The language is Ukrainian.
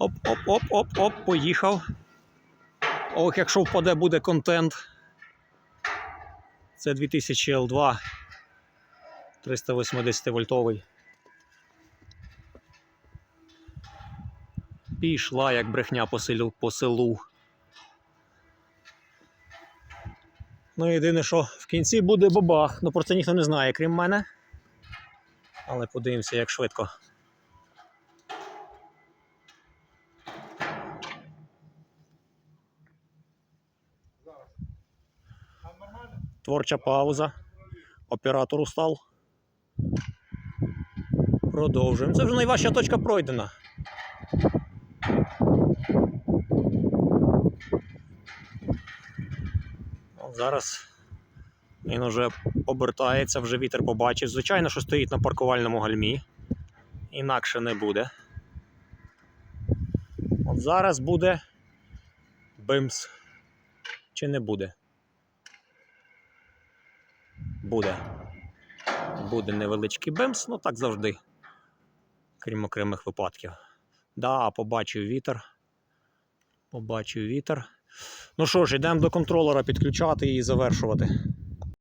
Оп-оп-оп-оп-оп, поїхав. Ох, якщо впаде, буде контент. Це 2000 L2 380 вольтовий. Пішла як брехня по селу. По селу. Ну, єдине, що в кінці буде бабах. Ну про це ніхто не знає, крім мене. Але подивимося, як швидко. Творча пауза. Оператор устав. Продовжуємо. Це вже найважча точка пройдена. От зараз він уже обертається, вже вітер побачив. Звичайно, що стоїть на паркувальному гальмі. Інакше не буде. От зараз буде бимс. Чи не буде? Буде. Буде невеличкий бимс, ну так завжди. Крім окремих випадків. Да, побачив вітер. Побачив вітер. Ну що ж, йдемо до контролера підключати і завершувати.